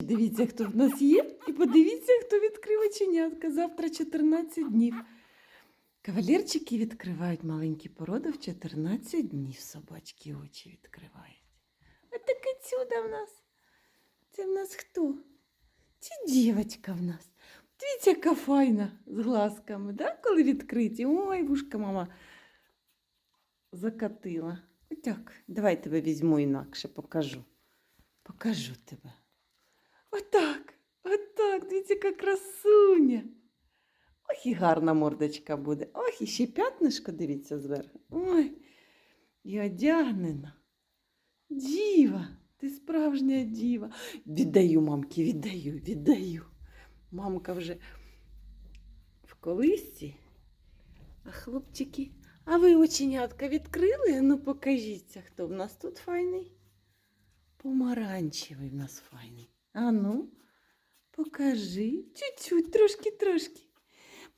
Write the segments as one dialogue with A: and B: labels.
A: Дивіться, хто в нас є, і подивіться, хто відкрив оченятка. Завтра 14 днів. Кавалерчики відкривають маленькі породи в 14 днів. Собачки очі відкривають. А таке чудо в нас. Це в нас хто? Це дівочка в нас. Дивіться, яка файна з глазками, да? коли відкриті. Ой, вушка мама закатила. Отак. Давай тебе візьму інакше, покажу. Покажу тебе. Отак, отак, дивіться, яка красуня. Ох, і гарна мордочка буде. Ох, і ще п'ятнишко, дивіться зверху. Ой, і одягнена. Діва, ти справжня діва. Віддаю, мамки, віддаю, віддаю. Мамка вже в колисці. А хлопчики, а ви оченятка відкрили? Ну покажіться, хто в нас тут файний. Помаранчевий в нас файний. А ну, покажи. Чуть-чуть, трошки-трошки.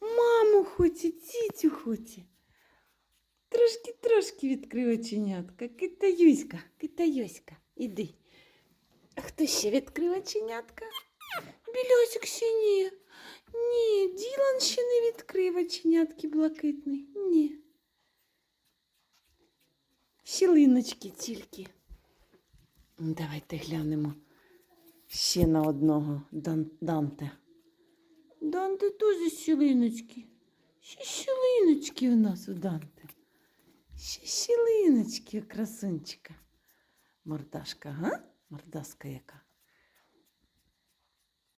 A: Маму хоче, тітю хоче. Трошки-трошки відкрив оченятка. Китаюська, китаюська, іди. А хто ще відкрив оченятка? Білясик ще ні. Ні, Ділан ще не відкрив оченятки блакитний. Ні. Щілиночки тільки. Давайте глянемо ще на одного Дан- Данте. Данте теж щілиночки. Ще щілиночки у нас у Данте. Ще щілиночки красунчика. Мордашка, га? Мордаска яка.